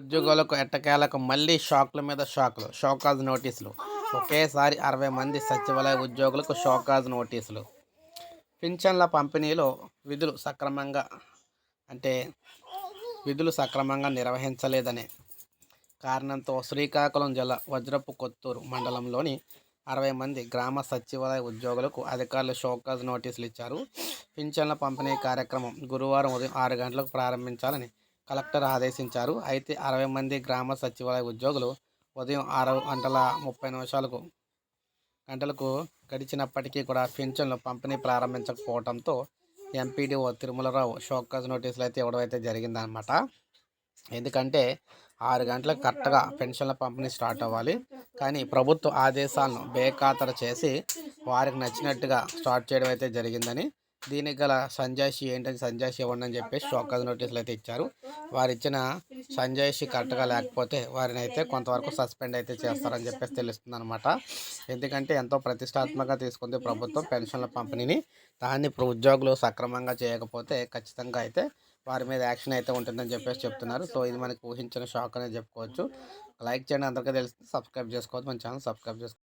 ఉద్యోగులకు ఎట్టకేలకు మళ్ళీ షాక్ల మీద షాక్లు షోకాజ్ నోటీసులు. ఒకేసారి అరవై మంది సచివాలయ ఉద్యోగులకు షోకాజ్ నోటీసులు. పింఛన్ల పంపిణీలో విధులు సక్రమంగా అంటే విధులు సక్రమంగా నిర్వహించలేదనే కారణంతో శ్రీకాకుళం జిల్లా వజ్రపు కొత్తూరు మండలంలోని అరవై మంది గ్రామ సచివాలయ ఉద్యోగులకు అధికారులు షోకాజ్ నోటీసులు ఇచ్చారు. పింఛన్ల పంపిణీ కార్యక్రమం గురువారం ఉదయం ఆరు గంటలకు ప్రారంభించాలని కలెక్టర్ ఆదేశించారు. అయితే అరవై మంది గ్రామ సచివాలయ ఉద్యోగులు ఉదయం ఆరు గంటల ముప్పై నిమిషాలకు గంటలకు గడిచినప్పటికీ కూడా పింఛన్లు పంపిణీ ప్రారంభించకపోవడంతో ఎంపీడీఓ తిరుమలరావు షోకాజ్ నోటీసులు అయితే ఇవ్వడం అయితే జరిగిందనమాట ఎందుకంటే ఆరు గంటలకు కరెక్ట్గా పెన్షన్ల పంపిణీ స్టార్ట్ అవ్వాలి. కానీ ప్రభుత్వ ఆదేశాలను బేఖాతరు చేసి వారికి నచ్చినట్టుగా స్టార్ట్ చేయడం అయితే జరిగిందని దీనికి గల సంజాయిషి ఏంటని సంజాయిషి ఇవ్వండి అని చెప్పేసి షోకాజ్ నోటీసులు అయితే ఇచ్చారు. వారు ఇచ్చిన సంజాయిషి కరెక్ట్గా లేకపోతే వారిని అయితే కొంతవరకు సస్పెండ్ అయితే చేస్తారని చెప్పేసి తెలుస్తుంది అనమాట ఎందుకంటే ఎంతో ప్రతిష్టాత్మకంగా తీసుకుంది ప్రభుత్వం పెన్షన్ల పంపిణీని. దాన్ని ఇప్పుడు ఉద్యోగులు సక్రమంగా చేయకపోతే ఖచ్చితంగా అయితే వారి మీద యాక్షన్ అయితే ఉంటుందని చెప్పేసి చెప్తున్నారు. సో ఇది మనకి ఊహించిన షాక్ అనేది చెప్పుకోవచ్చు. లైక్ చేయండి అందరికీ తెలిసి సబ్స్క్రైబ్ చేసుకోవచ్చు మన ఛానల్ సబ్స్క్రైబ్ చేసుకోవచ్చు